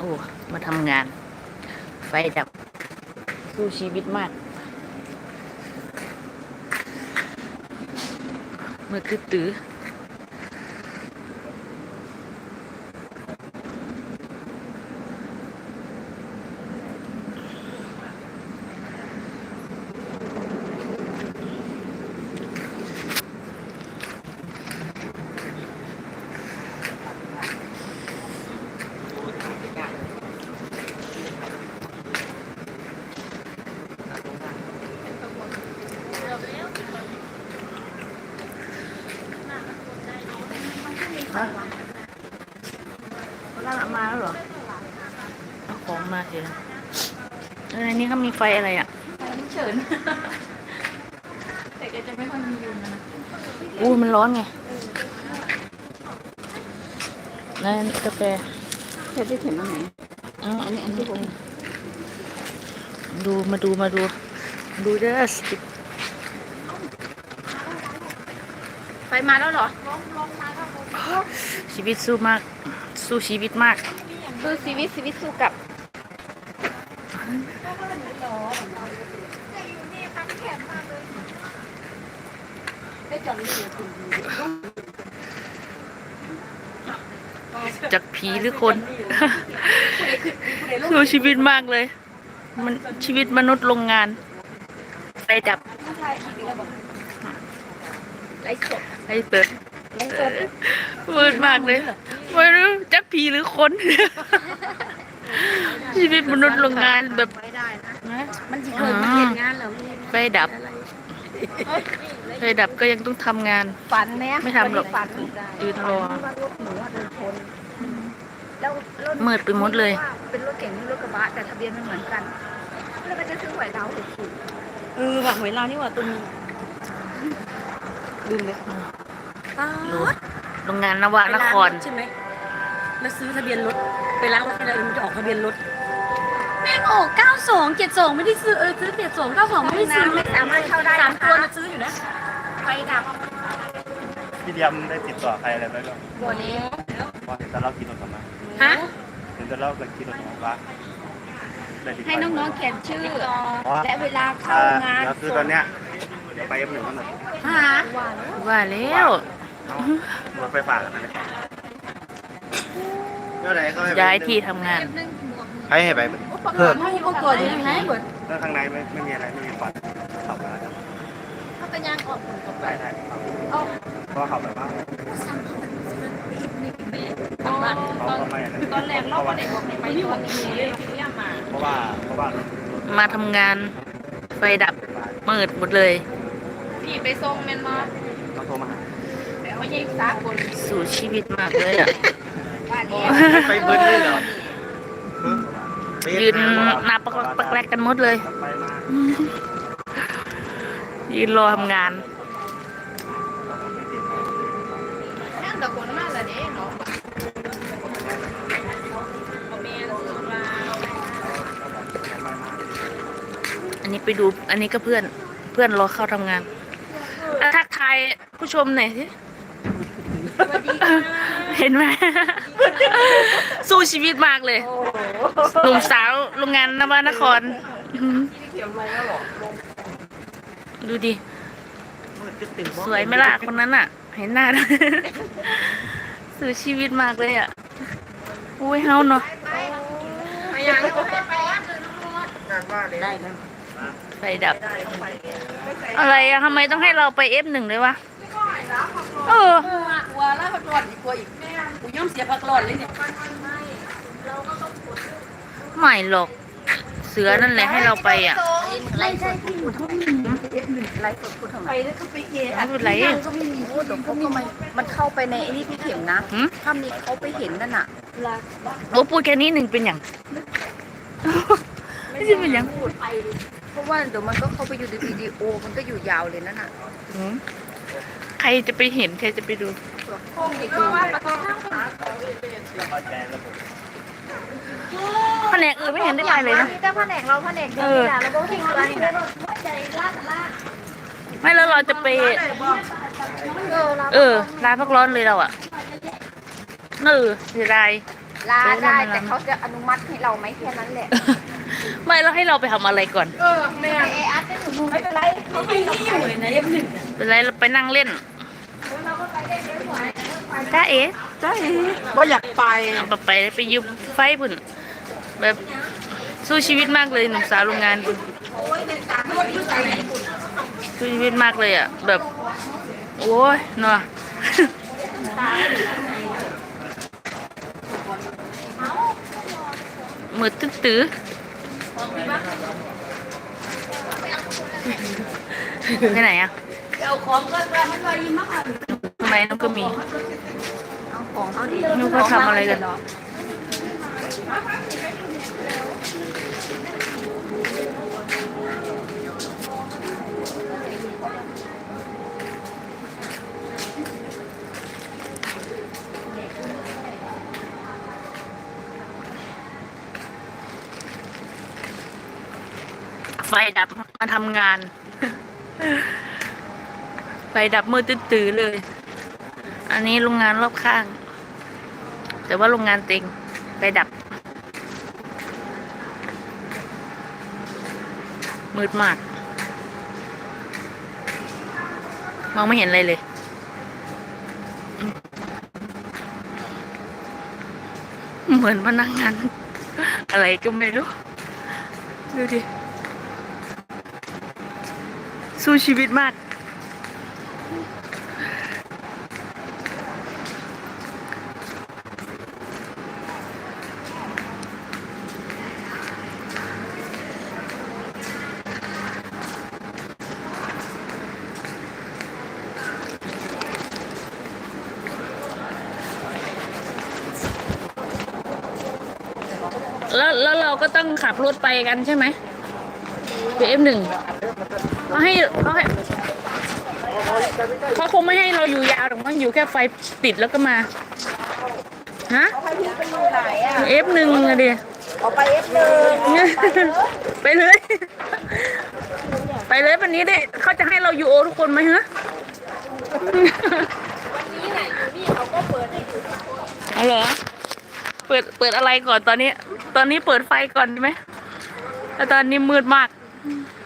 โอ้ มาทำงาน ไฟดับสู้ชีวิตมากเมื่อคือตื้อ ล่างมาแล้วเหรอเอาของมาเถอะเอออันนี้เขามีไฟอะไรอะเฉิน แต่แกจะไม่ค่อยมียุงนะอู้มันร้อนไงนั่นกาแฟเธอที่เข็มอันไหนอ๋ออันนี้อันที่ผมดูมาดูมาดู ดูเด้อสิ ไฟมาแล้วเหรอชีวิตสู้มาก สู้ชีวิตมาก สู้ชีวิตชีวิตสู้กับจากผีหรือคนสู้ชีวิตมากเลย มันชีวิตมนุษย์โรงงานไฟดับไร สดไฟเปิดไรสดมืดมากเลยไม่รู้จักผีหรือคนชีวิตมนุษย์โรงงานแบบไฟได้นะนะมันจะเคยมาเห็นงานเหรอไฟดับไฟดับก็ยังต้องทำงาน ฝันไหมไม่ทำหรอกฝันยืนรอว่ารถหนูอะเดินชนแล้วรถมืดไปหมดเลย เป็นรถเก๋งหรือรถกระบะแต่ทะเบียนมันเหมือนกันแล้วก็จะซื้อหวยดาวถูกถูกเออว่ะหวยเราวนี่หว่าตุน ลืมเลยดูโรงงานนวานครใช่ไหมแล้วซื้อทะเบียนรถไปล้างรถอะไรมันจะออกทะเบียนรถแม่งออก92 72ไม่ได้ซื้อเออซื้อ72 92ไม่ได้ซื้อน้ำไม่สามารถเข้าได้สามนะตัวคะนะซื้ออยู่นะไฟดับพี่เดียมได้ติดต่อใครอะไรไหมก็บัวเล็กพอเห็นแต่เราขี่รถกลับมาฮะเห็นแต่เราเกิดขี่รถกลับมาได้ติดต่ให้น้องๆเขียนชื่ออ๋อและเวลาเข้าอ่างานแล้วคือตอนเนี้ย เดี๋ยวไปเอ็มหนึ่งกันหน่อยหาว่าแล้วเอารถไฟฟ้ากันนะเมื่อไหร่เขาให้ไปย้ายที่ทำงาน ให้ให้ไปเพิ่มไม่ก็ก่อนอยู่ไหนแล้วข้างในไม่ไม่มีอะไรไม่มีควันขับมาแล้วเขาเป็นยางออกผลกับได้ได้ครับก็ขับแบบว่าเขาก็ไม่อะไรตอนแรกเราก็ได้ออกไปตอนนี้เลยที่ยามาเพราะว่าเพราะว่ามาทำงานไฟดับมืดหมดเลย พี่ไปส่งแมนมาเขาโทรมาหาแต่ว่ายิงสากลสู่ชีวิตมากเลยอะ บ้านนี้ไปเบิ้ลเลยเหรอยืนหน้าปักปักแรกกันหมดเลย ไปมา ยืนรอทำงาน นั่งตะโกนมาละเด้เนาะอันนี้ไปดู อันนี้ก็เพื่อน เพื่อนรอเข้าทำงานอะ ทักทายผู้ชมหน่อยสิเห็นไหมสู้ชีวิตมากเลยหนุ่มสาวโรงงานนวนครอืมดูดิ สวยไหมล่ะคนนั้นอะ เห็นหน้าสู้ชีวิตมากเลยอะอุ้ยเฮาเนาะได้นะ ไฟดับ อะไรอะทำไมต้องให้เราไปเอฟหนึ่งเลยวะเออกลัวแล้วพักร้อนอีกกลัวอีกกูย่อมเสียพักร้อนเลยเนี่ยไม่หรอก เสือนั่นแหละให้เราไปอะไล่ใช่พี่อยู่ท้องเอฟหนึ่งไล่สดพูดทำไมไปแล้วก็ไปเกะไม่เป็นไรก็ไม่มีพูดหรอกเขาก็ไม่มันเข้าไปในไอ้นี่พี่เข็มนะหืมถ้ามีเขาไปเห็นนั่นน่ะโอ้พูดแค่นี้หนึ่งเป็นอย่างไม่ใช่เป็นอย่างพูด เพราะว่าเดี๋ยวมันก็เข้าไปอยู่ในวิดีโอมันก็อยู่ยาวเลยนั่นน่ะหืมใครจะไปเห็นใครจะไปดู แผนกอื่นไม่เห็นได้ไปเลยนะ แต่แผนกเราแผนกเดียวนี่แหละแล้วก็ทิ้งอะไรนะไม่แล้วเราจะไป เออเราเออร้านพักร้อนเลยเราอะเออเสียดาย ลาได้แต่เขาจะอนุมัติให้เราไหมแค่นั้นแหละ ไม่แล้วให้เราไปทำอะไรก่อน เออแม่เออาร์ตเป็นหนูไม่เป็นไรเขาให้เราไปเลยนะเอฟหนึ่งเป็นไรเราไปนั่งเล่นจ้าเอ๋ใช่ว่าอยากไปเอาไปไปไปยืมไฟพุ่นแบบสู้ชีวิตมากเลยหนุ่มสาวโรงงานพุ่นสู้ชีวิตมากเลยอะ แบบ โอ้ยเนาะ มือตื้อตื้อ ไปไหนอะเอาของก็ได้มันลอยยิ้มมากค่ะทำไมน้องก็มีเอาของเขาดินึกว่าทำอะไรกัน ไฟดับมาทำงาน ไฟดับมืดตื้อเลย อันนี้โรงงานรอบข้าง แต่ว่าโรงงานเต็งไฟดับ มืดมาก มองไม่เห็นอะไรเลยเหมือนพนักงาน อะไรก็ไม่รู้ ดูดิ สู้ชีวิตมาก แล้วแล้วเราก็ต้องขับรถไปกันใช่ไหม เอฟหนึ่งเขาให้เขาให้เขาคงไม่ให้เราอยู่ยาวหรอกมั้งอยู่แค่ไฟติดแล้วก็มาฮะเขาให้พี่ไปอยู่ไหนอะเอฟหนึ่งอะดิเอาไปเอฟหนึ่งไปเลย ไปเลยวันนี้ได้เขาจะให้เราอยู่โอทุกคนไหมฮะวันนี้ไหนอยู่นี่เขาก็เปิดให้อยู่เอาเหรอเปิดเปิดอะไรก่อนตอนนี้ ตอนนี้เปิดไฟก่อนใช่ไหมแล้วตอนนี้มืดมาก เ